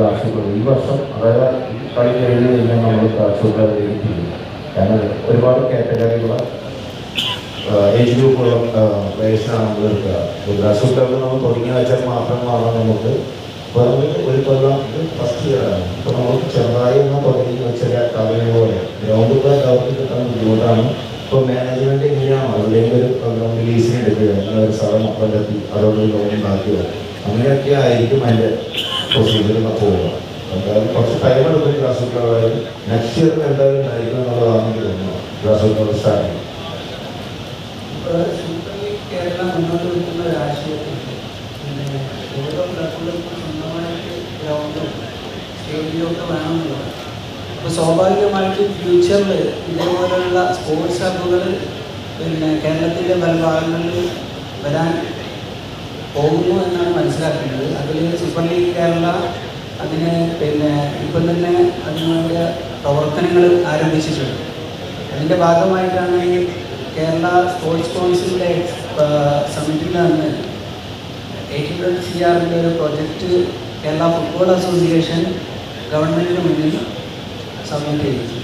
ക്ലാസ്സുകൾ ഈ വർഷം അതായത് കളി കഴിഞ്ഞ് കഴിഞ്ഞാൽ നമ്മൾ ക്ലാസ്സുകളിലേക്ക് ചെയ്യും കാരണം ഒരുപാട് കാറ്റഗറിയുള്ള ഏജ് ഗ്രൂപ്പുള്ള പ്ലേയേഴ്സിനാണ് നമ്മൾ എടുക്കുക. ലെവൽ നമ്മൾ തുടങ്ങി വെച്ചാൽ മാത്രമാണ് നമുക്ക് അപ്പോൾ നമ്മൾ ഒരു കൊല്ലം ഇത് ഫസ്റ്റ് ഇയറാണ് ഇപ്പോൾ നമ്മൾ ചെറുതായി ഒന്ന് തുടങ്ങി വെച്ചാൽ കവല പോലെ ഗ്രൗണ്ടിൽ അവർക്ക് കിട്ടാൻ ബുദ്ധിമുട്ടാണ്. ഇപ്പോൾ മാനേജ്മെന്റ് എങ്ങനെയാണോ? അതിലേക്ക് ഒരു ഗ്രൗണ്ട് ലീസിന് എടുക്കുക. ഒരു സ്ഥലം കണ്ടെത്തി അതോടൊരു ലോൺ ഉണ്ടാക്കുക. അങ്ങനെയൊക്കെ ആയിരിക്കും അതിന്റെ പ്രൊസീജിയർ പോവുക എന്തായാലും കുറച്ച് ടൈം ക്ലാസ് ലെവലിൽ നെക്സ്റ്റ് ഇയർ എന്തായാലും ഉണ്ടായിരിക്കും എന്നുള്ളതാണ് എനിക്ക് തോന്നുന്നത് ഗ്രാസ് ലെവൽ സ്റ്റാർട്ട് ചെയ്യും ഇപ്പോൾ സൂപ്പർ ലീഗ് കേരളം അപ്പോൾ സ്വാഭാവികമായിട്ടും ഫ്യൂച്ചറിൽ ഇതേപോലെയുള്ള സ്പോർട്സ് ഹബുകൾ പിന്നെ കേരളത്തിന്റെ പല ഭാഗങ്ങളിൽ വരാൻ പോകുന്നു എന്നാണ് മനസ്സിലാക്കേണ്ടത്. അതിൽ സൂപ്പർ ലീഗ് കേരള അതിന് പിന്നെ ഇപ്പം തന്നെ അതിനുള്ള പ്രവർത്തനങ്ങൾ ആരംഭിച്ചിട്ടുണ്ട്. അതിന്റെ ഭാഗമായിട്ടാണ് ഈ കേരള സ്പോർട്സ് കൗൺസിലിന്റെ സമിതിയിൽ നിന്ന് എയ്റ്റ് ഹൺഡ്രഡ് സി ആറിന്റെ ഒരു പ്രൊജക്റ്റ് കേരള ഫുട്ബോൾ അസോസിയേഷൻ ഗവൺമെന്റിന് മുന്നിൽ സബ്മിറ്റ് ചെയ്തു